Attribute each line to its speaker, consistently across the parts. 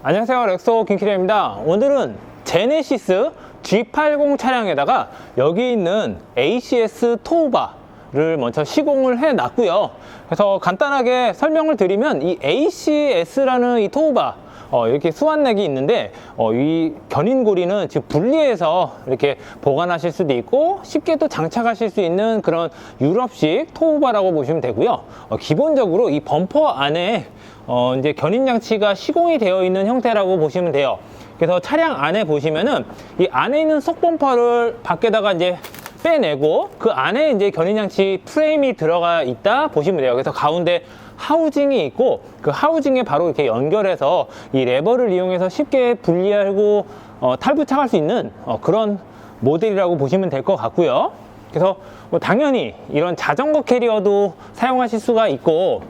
Speaker 1: 안녕하세요. 렉소 김키리입니다. 오늘은 제네시스 G80 차량에다가 여기 있는 ACS 토우바 를 먼저 시공을 해 놨고요. 그래서 간단하게 설명을 드리면 이 ACS라는 이 토우바 어, 이렇게 수완넥이 있는데 어, 이 견인고리는 지금 분리해서 이렇게 보관하실 수도 있고 쉽게 또 장착하실 수 있는 그런 유럽식 토우바라고 보시면 되고요. 어, 기본적으로 이 범퍼 안에 어, 이제 견인 장치가 시공이 되어 있는 형태라고 보시면 돼요. 그래서 차량 안에 보시면은 이 안에 있는 속범퍼를 밖에다가 이제 빼내고 그 안에 이제 견인 장치 프레임이 들어가 있다 보시면 돼요. 그래서 가운데 하우징이 있고 그 하우징에 바로 이렇게 연결해서 이 레버를 이용해서 쉽게 분리하고 어, 탈부착할 수 있는 어, 그런 모델이라고 보시면 될 것 같고요. 그래서 뭐 당연히 이런 자전거 캐리어도 사용하실 수가 있고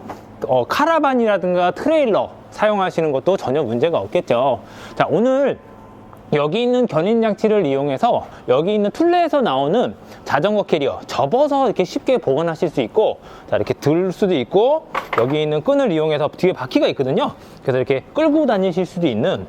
Speaker 1: 어, 카라반이라든가 트레일러 사용하시는 것도 전혀 문제가 없겠죠. 자, 오늘 여기 있는 견인 장치를 이용해서 여기 있는 툴레에서 나오는 자전거 캐리어 접어서 이렇게 쉽게 보관하실 수 있고 자 이렇게 들 수도 있고 여기 있는 끈을 이용해서 뒤에 바퀴가 있거든요. 그래서 이렇게 끌고 다니실 수도 있는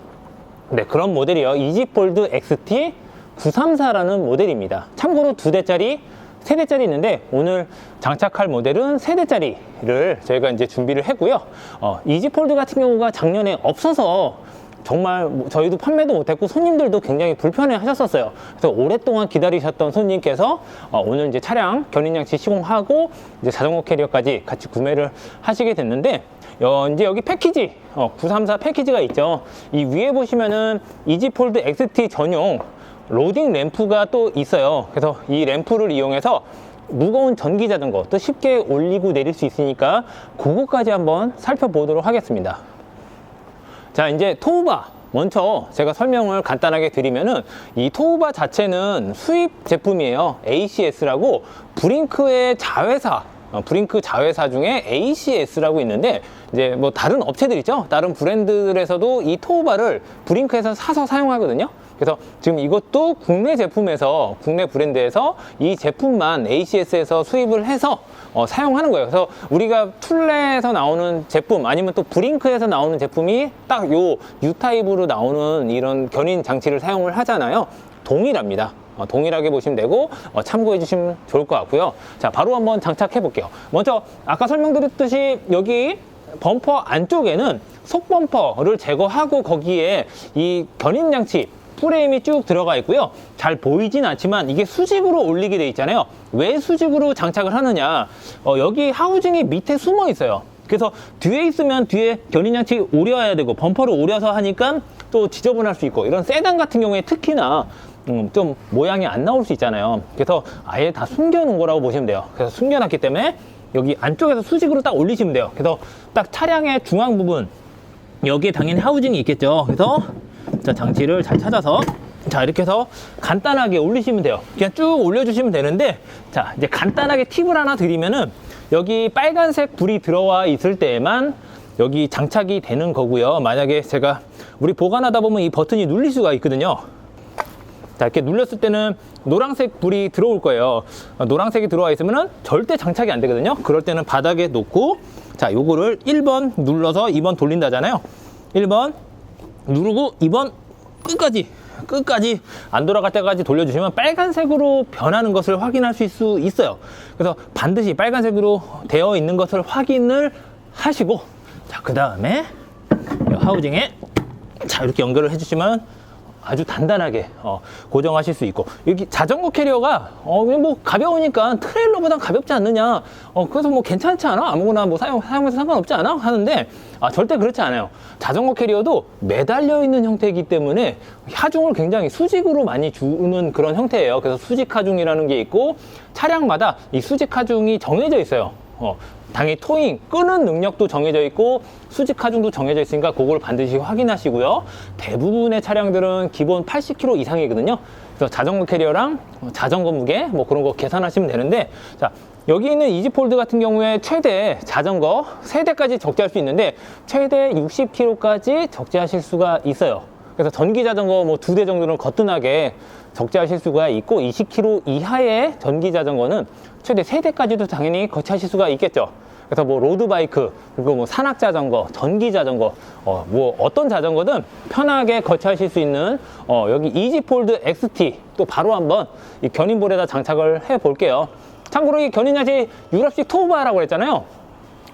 Speaker 1: 네 그런 모델이요. 이지폴드 XT 934라는 모델입니다. 참고로 두 대짜리 세 대짜리 있는데 오늘 장착할 모델은 세 대짜리를 저희가 이제 준비를 했고요. 어, 이지폴드 같은 경우가 작년에 없어서 정말 뭐 저희도 판매도 못했고 손님들도 굉장히 불편해 하셨었어요. 그래서 오랫동안 기다리셨던 손님께서 어, 오늘 이제 차량 견인장치 시공하고 이제 자전거 캐리어까지 같이 구매를 하시게 됐는데 어, 이제 여기 패키지 어, 934 패키지가 있죠. 이 위에 보시면은 이지폴드 XT 전용 로딩 램프가 또 있어요. 그래서 이 램프를 이용해서 무거운 전기 자전거 또 쉽게 올리고 내릴 수 있으니까 그거까지 한번 살펴보도록 하겠습니다. 자, 이제 토우바. 먼저 제가 설명을 간단하게 드리면은 이 토우바 자체는 수입 제품이에요. ACS라고 브링크의 자회사 어, 브링크 자회사 중에 ACS라고 있는데 이제 뭐 다른 업체들 있죠 다른 브랜드들에서도 이 토우바를 브링크에서 사서 사용하거든요 그래서 지금 이것도 국내 제품에서 국내 브랜드에서 이 제품만 ACS에서 수입을 해서 어, 사용하는 거예요. 그래서 우리가 툴레에서 나오는 제품 아니면 또 브링크에서 나오는 제품이 딱 요 U타입으로 나오는 이런 견인 장치를 사용을 하잖아요. 동일합니다. 어, 동일하게 보시면 되고 어, 참고해 주시면 좋을 것 같고요. 자, 바로 한번 장착해 볼게요. 먼저 아까 설명드렸듯이 여기 범퍼 안쪽에는 속범퍼를 제거하고 거기에 이 견인 장치 프레임이 쭉 들어가 있고요. 잘 보이진 않지만 이게 수직으로 올리게 돼 있잖아요. 왜 수직으로 장착을 하느냐? 어, 여기 하우징이 밑에 숨어 있어요. 그래서 뒤에 있으면 뒤에 견인장치 오려야 되고 범퍼를 오려서 하니까 또 지저분할 수 있고 이런 세단 같은 경우에 특히나 음, 좀 모양이 안 나올 수 있잖아요. 그래서 아예 다 숨겨놓은 거라고 보시면 돼요. 그래서 숨겨놨기 때문에 여기 안쪽에서 수직으로 딱 올리시면 돼요. 그래서 딱 차량의 중앙 부분 여기에 당연히 하우징이 있겠죠. 그래서 자, 장치를 잘 찾아서 자, 이렇게 해서 간단하게 올리시면 돼요. 그냥 쭉 올려주시면 되는데 자, 이제 간단하게 팁을 하나 드리면은 여기 빨간색 불이 들어와 있을 때에만 여기 장착이 되는 거고요. 만약에 제가 우리 보관하다 보면 이 버튼이 눌릴 수가 있거든요. 자, 이렇게 눌렸을 때는 노란색 불이 들어올 거예요. 어, 노란색이 들어와 있으면 절대 장착이 안 되거든요. 그럴 때는 바닥에 놓고, 자, 요거를 1번 눌러서 2번 돌린다잖아요. 1번 누르고 2번 끝까지, 끝까지 안 돌아갈 때까지 돌려주시면 빨간색으로 변하는 것을 확인할 수 있어요. 그래서 반드시 빨간색으로 되어 있는 것을 확인을 하시고, 자, 그 다음에 하우징에 자, 이렇게 연결을 해주시면 아주 단단하게 어, 고정하실 수 있고. 여기 자전거 캐리어가 어, 뭐 가벼우니까 트레일러보다 가볍지 않느냐. 어, 그래서 뭐 괜찮지 않아? 아무거나 뭐 사용, 사용해서 상관없지 않아? 하는데 아, 절대 그렇지 않아요. 자전거 캐리어도 매달려 있는 형태이기 때문에 하중을 굉장히 수직으로 많이 주는 그런 형태예요. 그래서 수직 하중이라는 게 있고 차량마다 이 수직 하중이 정해져 있어요 어, 당연히 토잉 끄는 능력도 정해져 있고 수직 하중도 정해져 있으니까 그걸 반드시 확인하시고요. 대부분의 차량들은 기본 80kg 이상이거든요. 그래서 자전거 캐리어랑 자전거 무게 뭐 그런 거 계산하시면 되는데 자 여기 있는 이지폴드 같은 경우에 최대 자전거 세대까지 적재할 수 있는데 최대 60kg까지 적재하실 수가 있어요. 그래서 전기 자전거 뭐 두 대 정도는 거뜬하게 적재하실 수가 있고 20km 이하의 전기 자전거는 최대 세대까지도 당연히 거치하실 수가 있겠죠. 그래서 뭐 로드바이크, 그리고 뭐 산악자전거, 전기자전거, 어, 뭐 어떤 자전거든 편하게 거치하실 수 있는 어, 여기 이지폴드 XT 또 바로 한번 이 견인볼에다 장착을 해 볼게요. 참고로 이 견인야지 유럽식 토우바라고 했잖아요.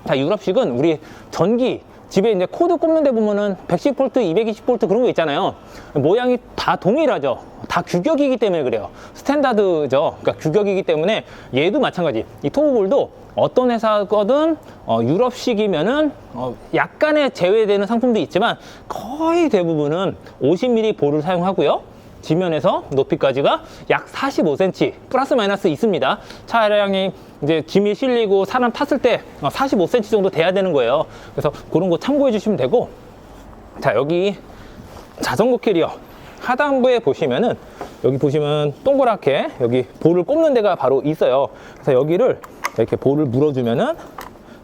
Speaker 1: 자, 유럽식은 우리 전기 집에 이제 코드 꼽는 데 보면은 110V, 220V 그런 거 있잖아요. 모양이 다 동일하죠. 다 규격이기 때문에 그래요. 스탠다드죠. 그러니까 규격이기 때문에 얘도 마찬가지. 이 토우볼도 어떤 회사거든 어, 유럽식이면은 어, 약간의 제외되는 상품도 있지만 거의 대부분은 50mm 볼을 사용하고요. 지면에서 높이까지가 약 45cm 플러스 마이너스 있습니다. 차량이 이제 짐이 실리고 사람 탔을 때 45cm 정도 돼야 되는 거예요. 그래서 그런 거 참고해 주시면 되고 자 여기 자전거 캐리어 하단부에 보시면은 여기 보시면 동그랗게 여기 볼을 꼽는 데가 바로 있어요. 그래서 여기를 이렇게 볼을 물어주면은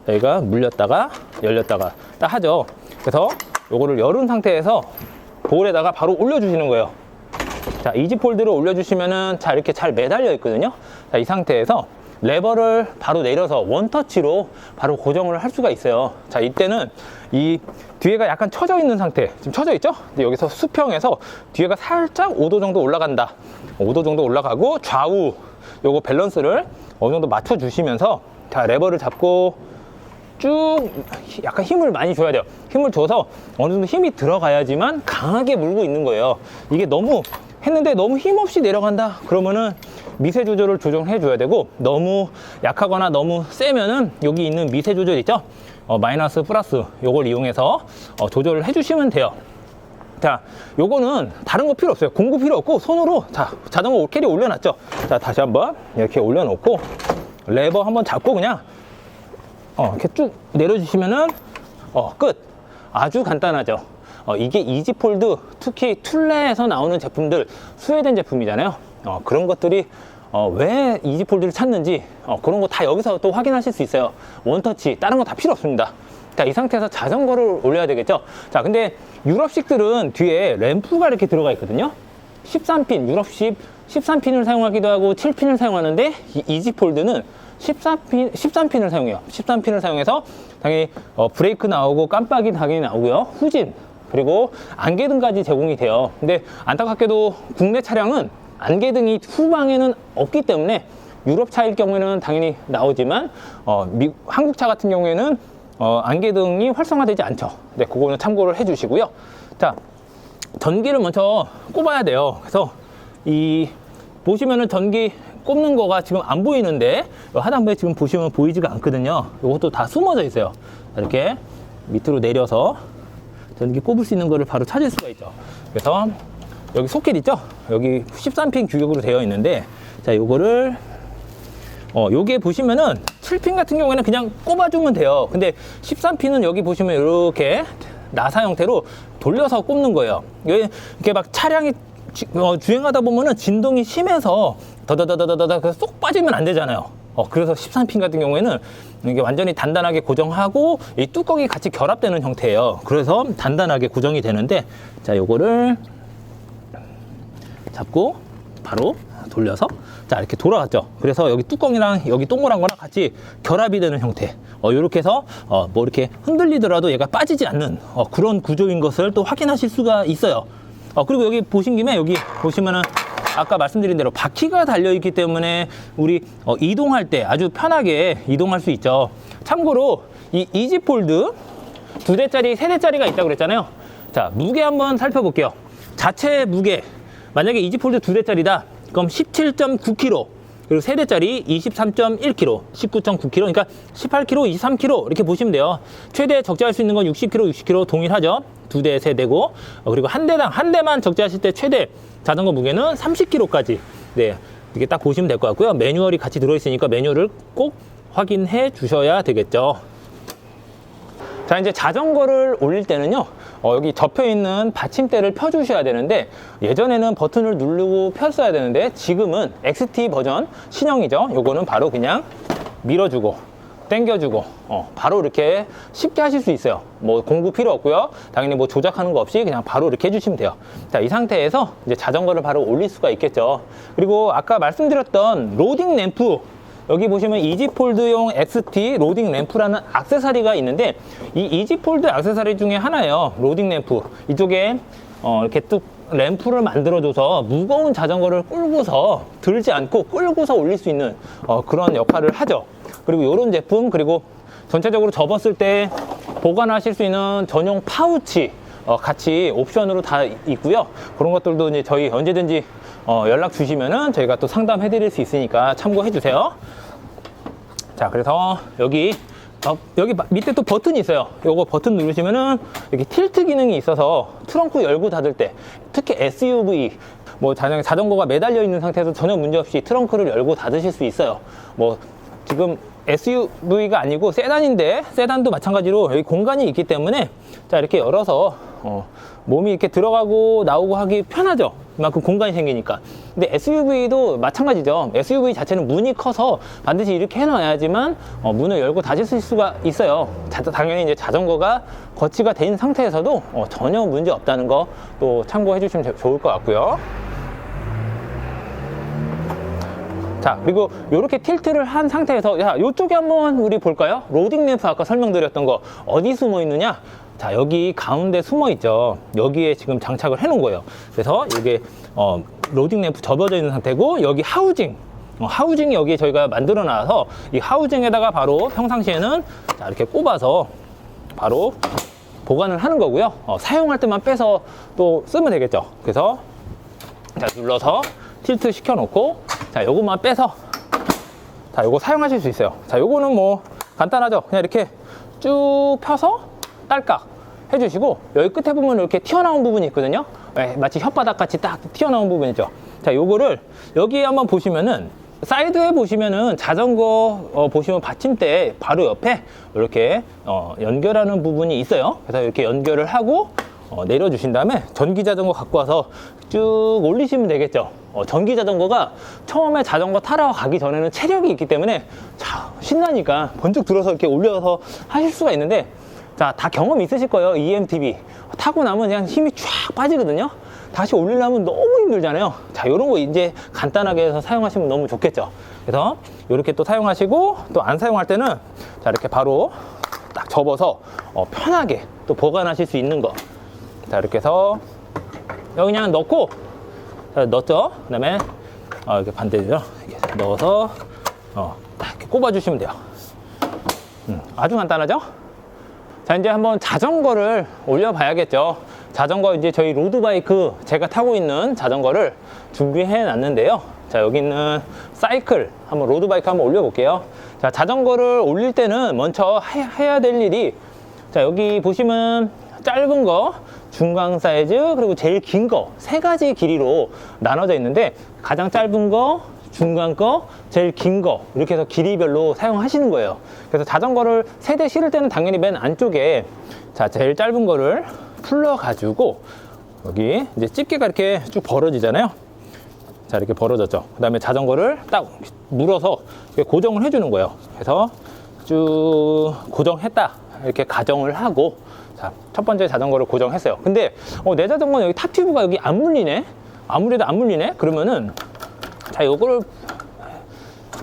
Speaker 1: 여기가 물렸다가 열렸다가 딱 하죠. 그래서 요거를 열은 상태에서 볼에다가 바로 올려주시는 거예요. 자, 이지폴드를 올려주시면은 자, 이렇게 잘 매달려 있거든요. 자, 이 상태에서 레버를 바로 내려서 원터치로 바로 고정을 할 수가 있어요. 자, 이때는 이 뒤에가 약간 처져 있는 상태. 지금 처져 있죠? 근데 여기서 수평에서 뒤에가 살짝 5도 정도 올라간다. 5도 정도 올라가고 좌우 요거 밸런스를 어느 정도 맞춰 주시면서 자, 레버를 잡고 쭉 약간 힘을 많이 줘야 돼요. 힘을 줘서 어느 정도 힘이 들어가야지만 강하게 물고 있는 거예요. 이게 너무 했는데 너무 힘없이 내려간다 그러면은 미세 조절을 조정해 줘야 되고 너무 약하거나 너무 세면은 여기 있는 미세 조절 있죠? 어, 마이너스 플러스 요걸 이용해서 어, 조절을 해 주시면 돼요. 자 요거는 다른 거 필요 없어요. 공구 필요 없고 손으로 자 자전거 캐리 올려놨죠? 자 다시 한번 이렇게 올려놓고 레버 한번 잡고 그냥 어, 이렇게 쭉 내려주시면은 어, 끝. 아주 간단하죠? 어, 이게 이지폴드 특히 툴레에서 나오는 제품들 스웨덴 제품이잖아요. 어, 그런 것들이 어, 왜 이지폴드를 찾는지 어, 그런 거 다 여기서 또 확인하실 수 있어요. 원터치 다른 거 다 필요 없습니다. 자, 이 상태에서 자전거를 올려야 되겠죠. 자, 근데 유럽식들은 뒤에 램프가 이렇게 들어가 있거든요. 13핀, 유럽식 13핀을 사용하기도 하고 7핀을 사용하는데 이 이지폴드는 14핀, 13핀을 사용해요. 13핀을 사용해서 당연히 어, 브레이크 나오고 깜빡이 당연히 나오고요. 후진, 그리고 안개등까지 제공이 돼요. 근데 안타깝게도 국내 차량은 안개 등이 후방에는 없기 때문에 유럽 차일 경우에는 당연히 나오지만 어, 미, 한국 차 같은 경우에는 어, 안개 등이 활성화되지 않죠. 네, 그거는 참고를 해주시고요. 자, 전기를 먼저 꼽아야 돼요. 그래서 이 보시면은 전기 꼽는 거가 지금 안 보이는데 하단부에 지금 보시면 보이지가 않거든요. 이것도 다 숨어져 있어요. 이렇게 밑으로 내려서 전기 꼽을 수 있는 거를 바로 찾을 수가 있죠. 그래서 여기 소켓 있죠? 여기 13핀 규격으로 되어 있는데 자, 요거를 어, 요게 보시면은 7핀 같은 경우에는 그냥 꼽아주면 돼요. 근데 13핀은 여기 보시면 이렇게 나사 형태로 돌려서 꼽는 거예요. 이게 막 차량이 지- 어, 주행하다 보면은 진동이 심해서 더더더더더더 쏙 빠지면 안 되잖아요. 어, 그래서 13핀 같은 경우에는 이게 완전히 단단하게 고정하고 이 뚜껑이 같이 결합되는 형태예요. 그래서 단단하게 고정이 되는데 자, 요거를 잡고 바로 돌려서 자 이렇게 돌아갔죠 그래서 여기 뚜껑이랑 여기 동그란 거랑 같이 결합이 되는 형태 어 이렇게 해서 어 뭐 이렇게 흔들리더라도 얘가 빠지지 않는 어, 그런 구조인 것을 또 확인하실 수가 있어요 어 그리고 여기 보신 김에 여기 보시면은 아까 말씀드린 대로 바퀴가 달려 있기 때문에 우리 어, 이동할 때 아주 편하게 이동할 수 있죠 참고로 이 이지폴드 두 대짜리, 세 대짜리가 있다고 그랬잖아요. 자, 무게 한번 살펴볼게요. 자체 무게. 만약에 이지폴드 두 대짜리다. 그럼 17.9kg. 그리고 세 대짜리 23.1kg, 19.9kg, 그러니까 18kg, 23kg 이렇게 보시면 돼요. 최대 적재할 수 있는 건 60kg, 60kg 동일하죠. 두 대, 세 대고 어, 그리고 한 대당 한 대만 적재하실 때 최대 자전거 무게는 30kg까지. 네, 이렇게 딱 보시면 될 것 같고요. 매뉴얼이 같이 들어있으니까 매뉴얼을 꼭 확인해 주셔야 되겠죠. 자 이제 자전거를 올릴 때는요 어, 여기 접혀 있는 받침대를 펴 주셔야 되는데 예전에는 버튼을 누르고 폈어야 되는데 지금은 XT 버전 신형이죠. 요거는 바로 그냥 밀어주고 당겨주고 어, 바로 이렇게 쉽게 하실 수 있어요. 뭐 공구 필요 없고요. 당연히 뭐 조작하는 거 없이 그냥 바로 이렇게 해주시면 돼요. 자 이 상태에서 이제 자전거를 바로 올릴 수가 있겠죠. 그리고 아까 말씀드렸던 로딩 램프 여기 보시면 이지폴드용 XT 로딩 램프라는 액세서리가 있는데 이 이지폴드 액세서리 중에 하나예요. 로딩 램프. 이쪽에 어, 이렇게 뚝 램프를 만들어줘서 무거운 자전거를 끌고서 들지 않고 끌고서 올릴 수 있는 어, 그런 역할을 하죠. 그리고 이런 제품 그리고 전체적으로 접었을 때 보관하실 수 있는 전용 파우치 어, 같이 옵션으로 다 있고요. 그런 것들도 이제 저희 언제든지 어, 연락 주시면은 저희가 또 상담해 드릴 수 있으니까 참고해 주세요. 자, 그래서 여기 어, 여기 마- 밑에 또 버튼이 있어요. 요거 버튼 누르시면은 이렇게 틸트 기능이 있어서 트렁크 열고 닫을 때 특히 SUV 뭐 자전거, 자전거가 매달려 있는 상태에서 전혀 문제 없이 트렁크를 열고 닫으실 수 있어요. 뭐 지금 SUV가 아니고 세단인데 세단도 마찬가지로 여기 공간이 있기 때문에 자 이렇게 열어서 어, 몸이 이렇게 들어가고 나오고 하기 편하죠. 그만큼 공간이 생기니까. 근데 SUV도 마찬가지죠. SUV 자체는 문이 커서 반드시 이렇게 해놔야지만 어, 문을 열고 닫으실 수가 있어요. 자, 당연히 이제 자전거가 거치가 된 상태에서도 어, 전혀 문제 없다는 거 또 참고해 주시면 제- 좋을 것 같고요. 자 그리고 이렇게 틸트를 한 상태에서 야 이쪽에 한번 우리 볼까요 로딩 램프 아까 설명드렸던 거 어디 숨어 있느냐 자 여기 가운데 숨어 있죠 여기에 지금 장착을 해 놓은 거예요 그래서 이게 어, 로딩 램프 접어져 있는 상태고 여기 하우징 어, 하우징이 여기 저희가 만들어 놔서 이 하우징에다가 바로 평상시에는 자, 이렇게 꼽아서 바로 보관을 하는 거고요 어, 사용할 때만 빼서 또 쓰면 되겠죠 그래서 자, 눌러서 틸트 시켜 놓고, 자, 요것만 빼서, 자, 요거 사용하실 수 있어요. 자, 요거는 뭐, 간단하죠. 그냥 이렇게 쭉 펴서 딸깍 해주시고, 여기 끝에 보면 이렇게 튀어나온 부분이 있거든요. 예, 마치 혓바닥 같이 딱 튀어나온 부분이죠. 자, 요거를 여기 한번 보시면은, 사이드에 보시면은 자전거 어, 보시면 받침대 바로 옆에 이렇게 어, 연결하는 부분이 있어요. 그래서 이렇게 연결을 하고 어, 내려주신 다음에 전기 자전거 갖고 와서 쭉 올리시면 되겠죠. 어, 전기 자전거가 처음에 자전거 타러 가기 전에는 체력이 있기 때문에 자, 신나니까 번쩍 들어서 이렇게 올려서 하실 수가 있는데 자, 다 경험 있으실 거예요. EMTB. 타고 나면 그냥 힘이 쫙 빠지거든요. 다시 올리려면 너무 힘들잖아요. 자, 요런 거 이제 간단하게 해서 사용하시면 너무 좋겠죠. 그래서 이렇게 또 사용하시고 또 안 사용할 때는 자, 이렇게 바로 딱 접어서 어, 편하게 또 보관하실 수 있는 거. 자, 이렇게 해서 여기 그냥 넣고 자, 넣었죠. 그 다음에 어, 이렇게 반대죠. 이렇게 넣어서 어, 딱 이렇게 꼽아주시면 돼요. 음, 아주 간단하죠? 자, 이제 한번 자전거를 올려봐야겠죠. 자전거 이제 저희 로드바이크 제가 타고 있는 자전거를 준비해 놨는데요. 자, 여기 있는 사이클 한번 로드바이크 한번 올려볼게요. 자, 자전거를 올릴 때는 먼저 해- 해야 될 일이 자, 여기 보시면 짧은 거, 중간 사이즈, 그리고 제일 긴 거, 세 가지 길이로 나눠져 있는데, 가장 짧은 거, 중간 거, 제일 긴 거, 이렇게 해서 길이별로 사용하시는 거예요. 그래서 자전거를 세대 실을 때는 당연히 맨 안쪽에, 자, 제일 짧은 거를 풀러가지고, 여기 이제 집게가 이렇게 쭉 벌어지잖아요. 자 이렇게 벌어졌죠. 그 다음에 자전거를 딱 물어서 고정을 해주는 거예요. 그래서 쭉 고정했다. 이렇게 가정을 하고 자 첫 번째 자전거를 고정했어요. 근데 어, 내 자전거는 여기 탑 튜브가 여기 안 물리네? 아무래도 안 물리네? 그러면은 자 요거를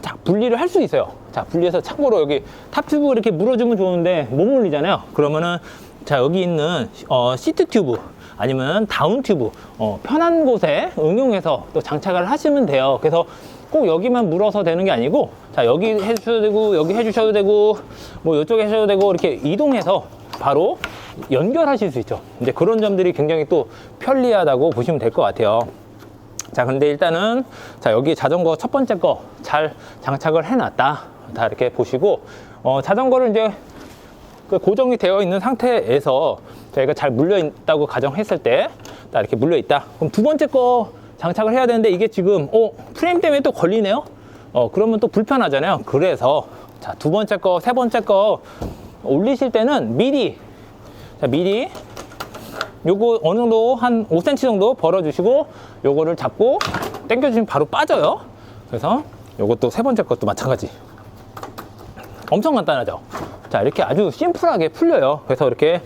Speaker 1: 자 분리를 할 수 있어요. 자 분리해서 참고로 여기 탑 튜브 이렇게 물어주면 좋은데 못 물리잖아요. 그러면은 자 여기 있는 어, 시트 튜브 아니면 다운 튜브 어, 편한 곳에 응용해서 또 장착을 하시면 돼요. 그래서 꼭 여기만 물어서 되는 게 아니고 자 여기 해주셔도 되고 여기 해주셔도 되고 뭐 이쪽에 하셔도 되고 이렇게 이동해서 바로 연결하실 수 있죠. 이제 그런 점들이 굉장히 또 편리하다고 보시면 될 것 같아요 자, 근데 일단은 자, 여기 자전거 첫 번째 거 잘 장착을 해 놨다. 다 이렇게 보시고 어, 자전거를 이제 그 고정이 되어 있는 상태에서 저희가 잘 물려 있다고 가정했을 때딱 이렇게 물려 있다. 그럼 두 번째 거 장착을 해야 되는데 이게 지금 어, 프레임 때문에 또 걸리네요. 어, 그러면 또 불편하잖아요. 그래서 자, 두 번째 거, 세 번째 거 올리실 때는 미리 자, 미리 요거 어느 정도 한 5cm 정도 벌어주시고 요거를 잡고 당겨주시면 바로 빠져요. 그래서 요것도 세 번째 것도 마찬가지. 엄청 간단하죠. 자 이렇게 아주 심플하게 풀려요. 그래서 이렇게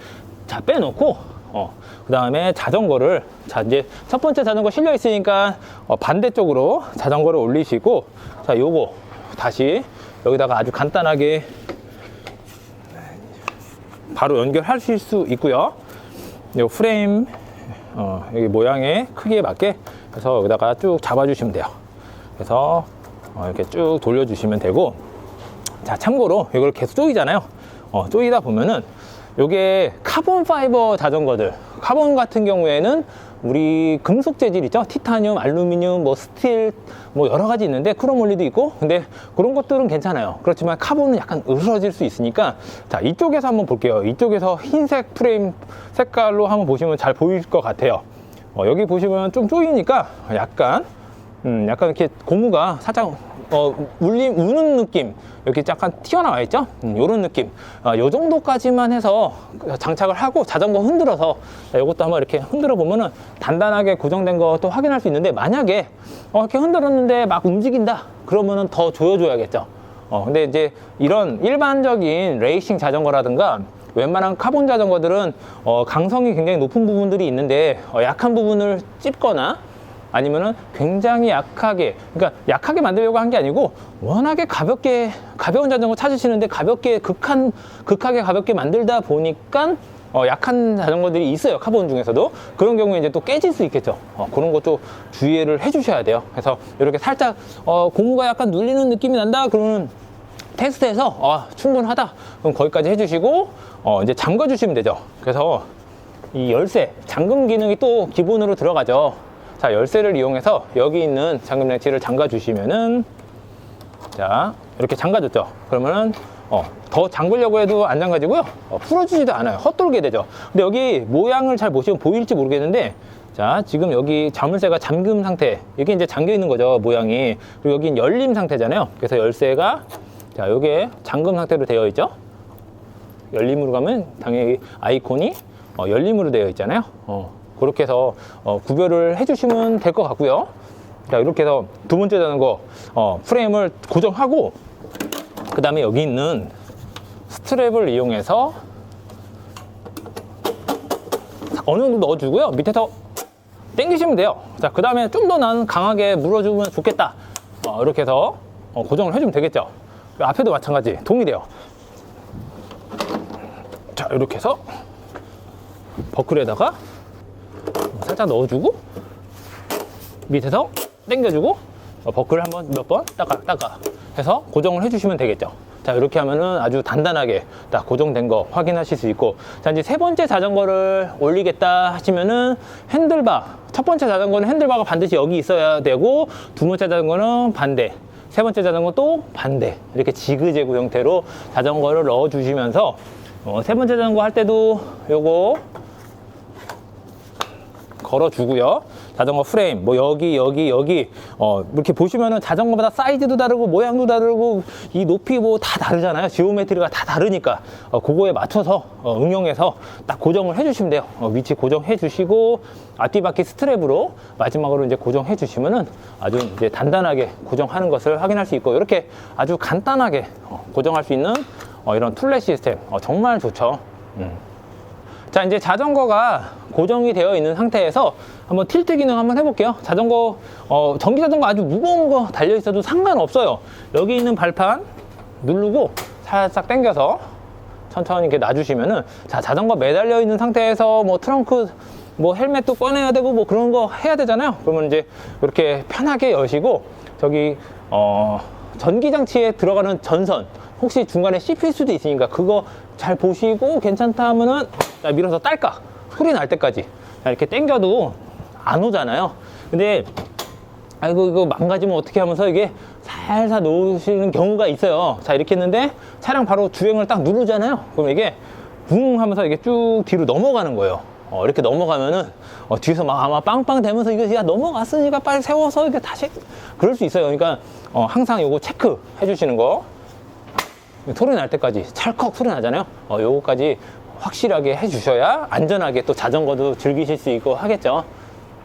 Speaker 1: 자 빼놓고 어, 그 다음에 자전거를 자 이제 첫 번째 자전거 실려 있으니까 어, 반대쪽으로 자전거를 올리시고 자 요거 다시 여기다가 아주 간단하게 바로 연결하실 수 있고요. 이 프레임 어, 여기 모양의 크기에 맞게 그래서 여기다가 쭉 잡아주시면 돼요. 그래서 어, 이렇게 쭉 돌려주시면 되고 자 참고로 이걸 계속 조이잖아요. 어, 조이다 보면은 요게 카본 파이버 자전거들 카본 같은 경우에는 우리 금속 재질 있죠? 티타늄 알루미늄 뭐 스틸 뭐 여러 가지 있는데 크로몰리도 있고 근데 그런 것들은 괜찮아요. 그렇지만 카본은 약간 으스러질 수 있으니까 자 이쪽에서 한번 볼게요. 이쪽에서 흰색 프레임 색깔로 한번 보시면 잘 보일 것 같아요. 어, 여기 보시면 좀 쪼이니까 약간 음, 약간 이렇게 고무가 살짝 어, 울림, 우는 느낌. 이렇게 약간 튀어나와 있죠? 음, 요런 느낌. 아, 요 정도까지만 해서 장착을 하고 자전거 흔들어서 자, 요것도 한번 이렇게 흔들어 보면은 단단하게 고정된 것도 확인할 수 있는데 만약에 어, 이렇게 흔들었는데 막 움직인다 그러면은 더 조여줘야겠죠. 어, 근데 이제 이런 일반적인 레이싱 자전거라든가 웬만한 카본 자전거들은 어, 강성이 굉장히 높은 부분들이 있는데 어, 약한 부분을 찝거나 아니면은 굉장히 약하게 그러니까 약하게 만들려고 한 게 아니고 워낙에 가볍게 가벼운 자전거 찾으시는데 가볍게 극한 극하게 가볍게 만들다 보니까 어, 약한 자전거들이 있어요 카본 중에서도. 그런 경우에 이제 또 깨질 수 있겠죠. 어, 그런 것도 주의를 해주셔야 돼요. 그래서 이렇게 살짝 어, 고무가 약간 눌리는 느낌이 난다 그러면 테스트해서 어, 충분하다. 그럼 거기까지 해주시고 어, 이제 잠궈 주시면 되죠. 그래서 이 열쇠 잠금 기능이 또 기본으로 들어가죠 자 열쇠를 이용해서 여기 있는 잠금 렌치를 잠가 주시면은 자 이렇게 잠가줬죠. 그러면은 어, 더 잠그려고 해도 안 잠가지고요. 어, 풀어주지도 않아요. 헛돌게 되죠. 근데 여기 모양을 잘 보시면 보일지 모르겠는데 자 지금 여기 자물쇠가 잠금 상태 이게 이제 잠겨 있는 거죠 모양이. 그리고 여긴 열림 상태잖아요. 그래서 열쇠가 자 요게 잠금 상태로 되어 있죠? 열림으로 가면 당연히 아이콘이 어, 열림으로 되어 있잖아요. 어, 그렇게 해서 어, 구별을 해주시면 될 것 같고요. 자 이렇게 해서 두 번째 자전거 어, 프레임을 고정하고 그 다음에 여기 있는 스트랩을 이용해서 어느 정도 넣어주고요. 밑에서 당기시면 돼요. 자, 그 다음에 좀더 나는 강하게 물어주면 좋겠다. 어, 이렇게 해서 어, 고정을 해주면 되겠죠. 앞에도 마찬가지 동일해요. 자, 이렇게 해서 버클에다가 살짝 넣어주고 밑에서 당겨주고 어, 버클 한번 몇번 닦아 닦아 해서 고정을 해주시면 되겠죠. 자 이렇게 하면은 아주 단단하게 딱 고정된 거 확인하실 수 있고 자 이제 세 번째 자전거를 올리겠다 하시면은 핸들바 첫 번째 자전거는 핸들바가 반드시 여기 있어야 되고 두 번째 자전거는 반대 세 번째 자전거 또 반대 이렇게 지그재그 형태로 자전거를 넣어 주시면서 어, 세 번째 자전거 할 때도 요거 걸어주고요. 자전거 프레임, 뭐 여기, 여기, 여기, 어, 이렇게 보시면은 자전거마다 사이즈도 다르고, 모양도 다르고, 이 높이 뭐 다 다르잖아요. 지오메트리가 다 다르니까, 어, 그거에 맞춰서 어, 응용해서 딱 고정을 해주시면 돼요. 어, 위치 고정해 주시고, 앞뒤바퀴 스트랩으로 마지막으로 이제 고정해 주시면은 아주 이제 단단하게 고정하는 것을 확인할 수 있고, 이렇게 아주 간단하게 어, 고정할 수 있는 어, 이런 툴렛 시스템, 어, 정말 좋죠. 음. 자 이제 자전거가 고정이 되어 있는 상태에서 한번 틸트 기능 한번 해볼게요. 자전거 어, 전기 자전거 아주 무거운 거 달려 있어도 상관없어요. 여기 있는 발판 누르고 살짝 당겨서 천천히 이렇게 놔주시면은 자 자전거 매달려 있는 상태에서 뭐 트렁크 뭐 헬멧도 꺼내야 되고 뭐 그런 거 해야 되잖아요. 그러면 이제 이렇게 편하게 여시고 저기 어 전기 장치에 들어가는 전선. 혹시 중간에 씹힐 수도 있으니까 그거 잘 보시고 괜찮다 하면은 자, 밀어서 딸깍 소리 날 때까지 자, 이렇게 당겨도 안 오잖아요. 근데 아이고 이거 망가지면 어떻게 하면서 이게 살살 놓으시는 경우가 있어요. 자 이렇게 했는데 차량 바로 주행을 딱 누르잖아요. 그럼 이게 붕 하면서 이게 쭉 뒤로 넘어가는 거예요. 어, 이렇게 넘어가면은 어, 뒤에서 막 아마 빵빵 되면서 이거 야 넘어갔으니까 빨리 세워서 이렇게 다시 그럴 수 있어요. 그러니까 어, 항상 요거 체크 해주시는 거. 소리 날 때까지 찰컥 소리 나잖아요. 어, 요거까지 확실하게 해주셔야 안전하게 또 자전거도 즐기실 수 있고 하겠죠.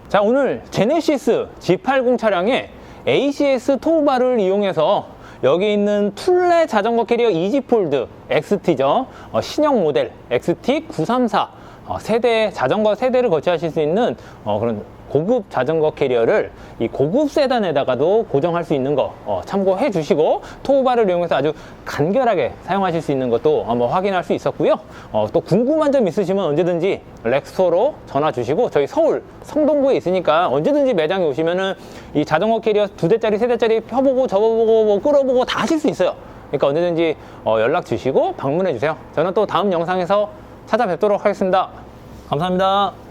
Speaker 1: 자, 오늘 제네시스 G80 차량에 ACS 토우바를 이용해서 여기 있는 툴레 자전거 캐리어 이지폴드 XT죠. 어, 신형 모델 XT934 어, 세대 자전거 세대를 거치하실 수 있는 어, 그런 고급 자전거 캐리어를 이 고급 세단에다가도 고정할 수 있는 거 어, 참고해 주시고 토우바를 이용해서 아주 간결하게 사용하실 수 있는 것도 한번 확인할 수 있었고요. 어, 또 궁금한 점 있으시면 언제든지 렉스토로 전화 주시고 저희 서울 성동구에 있으니까 언제든지 매장에 오시면은 이 자전거 캐리어 두 대짜리 세 대짜리 펴보고 접어보고 뭐 끌어보고 다 하실 수 있어요. 그러니까 언제든지 어, 연락 주시고 방문해 주세요. 저는 또 다음 영상에서 찾아뵙도록 하겠습니다. 감사합니다.